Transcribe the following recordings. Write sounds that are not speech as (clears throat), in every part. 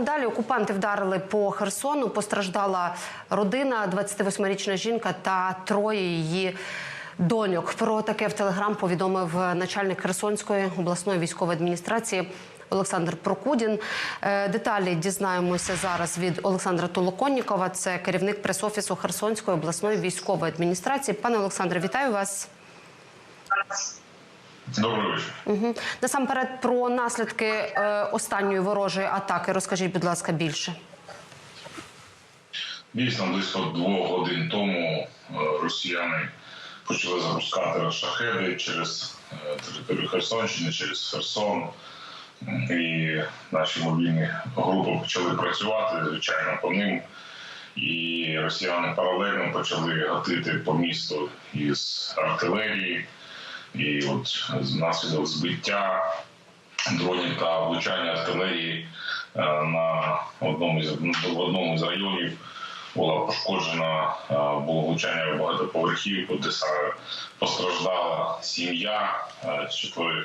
Далі окупанти вдарили по Херсону. Постраждала родина, 28-річна жінка та троє її доньок. Про таке в телеграм повідомив начальник Херсонської обласної військової адміністрації. Олександр Прокудін. Е, Деталі дізнаємося зараз від Олександра Толоконнікова. Це керівник прес-офісу Херсонської обласної військової адміністрації. Пане Олександре, вітаю вас. Добрий вечір. Угу. Насамперед про наслідки е, останньої ворожої атаки. Розкажіть, будь ласка, більше. Дійсно, близько двох годин тому е, росіяни почали запускати шахеди через е, територію Херсонщини, через Херсон. І наші мобільні групи почали працювати, звичайно, по ним. І росіяни паралельно почали гатити по місту із артилерії. І от внаслідок збиття дронів та влучання артилерії е, на одному з в одному з районів була пошкоджена е, було влучання багатоповерхівку, де саме постраждала сім'я е, з чотирьох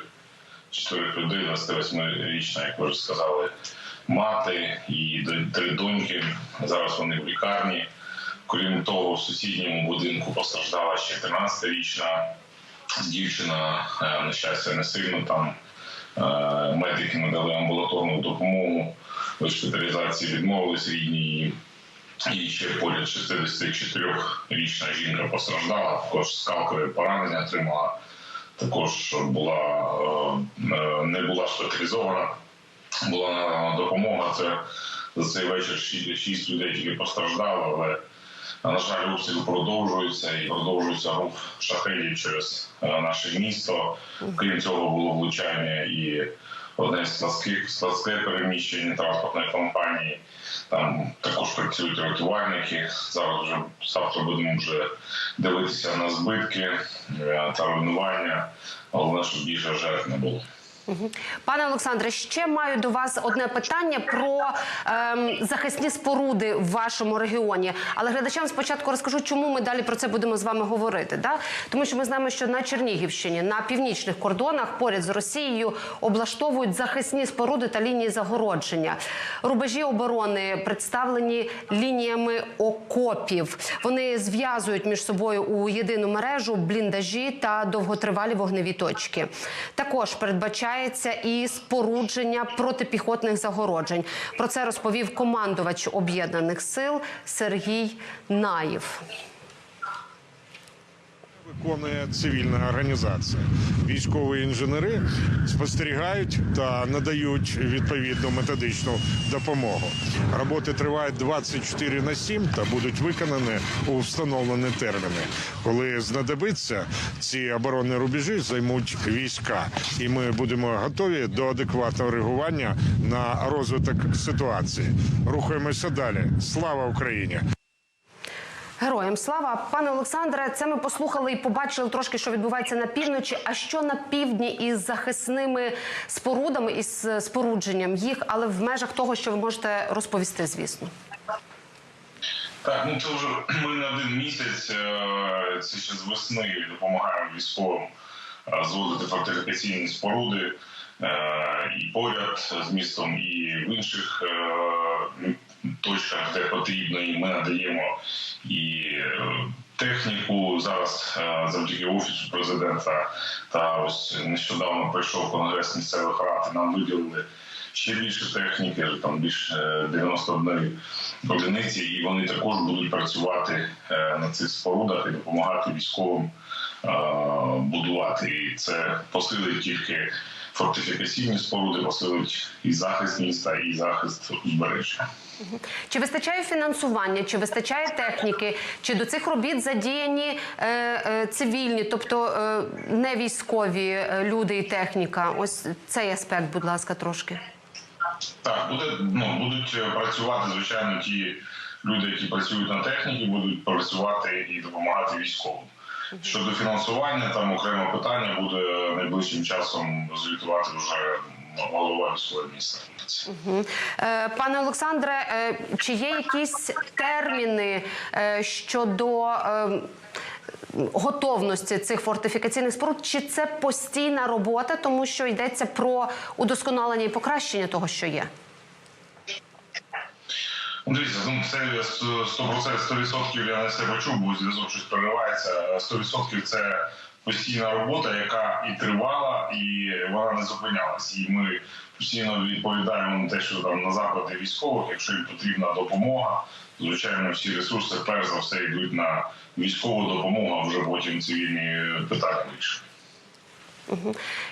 чотирьох людей, 28-річна, як ви вже сказали, мати і три доньки. Зараз вони в лікарні. Крім того, в сусідньому будинку постраждала ще 13-річна дівчина. Е, На щастя, не сильно там е, медики надали амбулаторну допомогу. Госпіталізації відмовились рідні. І ще поряд 64-річна жінка постраждала, також скалкове поранення отримала, також була е, не була шпиталізована, була надана допомога. Це за цей вечір шість, людей тільки постраждало, але на жаль, обстріл продовжується і продовжується рух шахедів через е, наше місто. Крім цього, було влучання і одне з складських складське переміщення транспортної компанії. Там також працюють рятувальники. Зараз вже завтра будемо вже дивитися на збитки е, та руйнування. Головне, щоб більше жертв не було. Пане Олександре, ще маю до вас одне питання про ем, захисні споруди в вашому регіоні. Але глядачам спочатку розкажу, чому ми далі про це будемо з вами говорити. Да? Тому що ми знаємо, що на Чернігівщині, на північних кордонах, поряд з Росією, облаштовують захисні споруди та лінії загородження. Рубежі оборони представлені лініями окопів. Вони зв'язують між собою у єдину мережу бліндажі та довготривалі вогневі точки. Також передбачається і спорудження протипіхотних загороджень. Про це розповів командувач об'єднаних сил Сергій Наєв. Виконує цивільна організація. Військові інженери спостерігають та надають відповідну методичну допомогу. Роботи тривають 24 на 7 та будуть виконані у встановлені терміни. Коли знадобиться, ці оборонні рубежі займуть війська, і ми будемо готові до адекватного реагування на розвиток ситуації. Рухаємося далі. Слава Україні! Героям слава, пане Олександре. Це ми послухали і побачили трошки, що відбувається на півночі. А що на півдні із захисними спорудами із е, спорудженням їх, але в межах того, що ви можете розповісти, звісно. Так, ну це вже (clears throat) ми не один місяць. е, Це ще з весни допомагаємо військовим е, зводити фортифікаційні споруди і поряд з містом, і в інших точках, де потрібно, і ми надаємо і е, техніку зараз е, завдяки офісу президента. Та ось нещодавно прийшов конгрес місцевих рад. і Нам виділили ще більше техніки, там більше 91 одиниці, і вони також будуть працювати е, на цих спорудах і допомагати військовим е, будувати. І це посилить тільки фортифікаційні споруди, посилить і захист міста, і захист узбережжя. Чи вистачає фінансування, чи вистачає техніки, чи до цих робіт задіяні е, е, цивільні, тобто е, не військові е, люди і техніка? Ось цей аспект, будь ласка, трошки. Так, буде ну будуть е, працювати звичайно ті люди, які працюють на техніці, будуть працювати і допомагати військовим. Щодо фінансування, там окреме питання буде найближчим часом звітувати вже голова військової адміністрації. Е, Пане Олександре, е, чи є якісь терміни е, щодо готовності цих фортифікаційних споруд? Чи це постійна робота, тому що йдеться про удосконалення і покращення того, що є? Дивіться, ну це 100%, 100% я не себе почув, бо зв'язок щось проривається. 100% це постійна робота, яка і тривала, і вона не зупинялась. І ми постійно відповідаємо на те, що там на запити військових, якщо їм потрібна допомога, звичайно, всі ресурси перш за все йдуть на військову допомогу, а вже потім цивільні питання вирішують.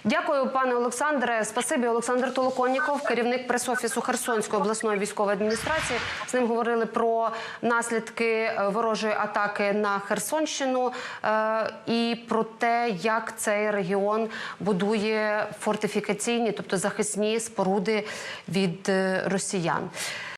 Дякую, пане Олександре. Спасибі, Олександр Толоконніков, керівник прес-офісу Херсонської обласної військової адміністрації. З ним говорили про наслідки е, ворожої атаки на Херсонщину е, і про те, як цей регіон будує фортифікаційні, тобто захисні споруди від е, росіян.